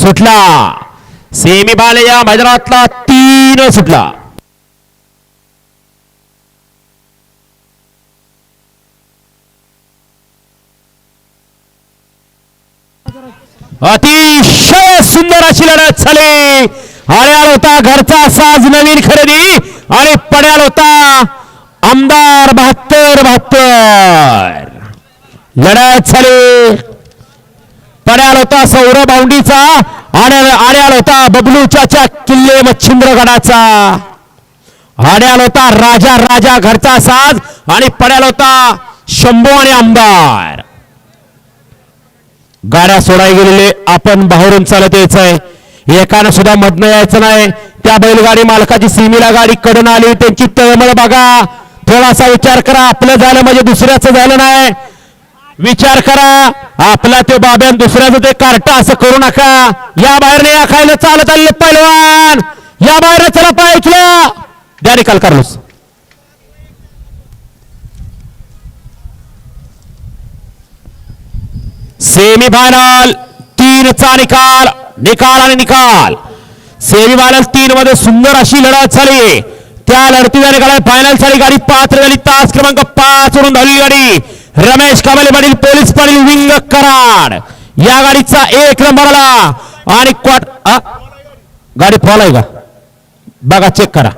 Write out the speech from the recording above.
सुटला. सेमी या मैदानातला तीन सुटला. अतिशय सुंदर अशी लढत झाली. आल्याला होता घरचा साज नवीन खरेदी आणि पड्याल होता आमदार बहात्तर बहात्तर. लढत झाली. पड्याला होता सौरभ भाऊंडीचा आणि होता बबलू चाचा किल्ले मच्छिंद्रगडाचा. आड्याला होता राजा राजा घरचा साज आणि पड्याल होता शंभू आणि आमदार. गाड्या सोडाय गेलेले आपण बाहेरून चालत यायचंय. एकानं सुद्धा मधनं यायचं नाही. त्या बैलगाडी मालकाची सीमेला गाडी कडून आली त्यांची तळमळ बघा. थोडासा विचार करा आपलं झालं म्हणजे दुसऱ्याचं झालं नाही. विचार करा. आपला ते बाब्यान दुसऱ्याचं ते कार्ट असं करू नका. या बाहेर या खायला. चालत आले पैलवान. या बाहेर चला पाय उचला. द्या निकाल कार्लोस. सेमी फायनल तीनचा निकाल. निकाल आणि निकाल. सेमी फायनल तीन मध्ये सुंदर अशी लढत झाली. त्या लढतीचा निकाल फायनल झाली गाडी पात्र झाली. तास क्रमांक पाच वरून धावली गाडी. रमेश कमले पाटील पोलीस पाटील विंग कराड. या गाडीचा एक नंबर आला. आणि क्वाट गाडी फॉल आहे का? बघा चेक करा.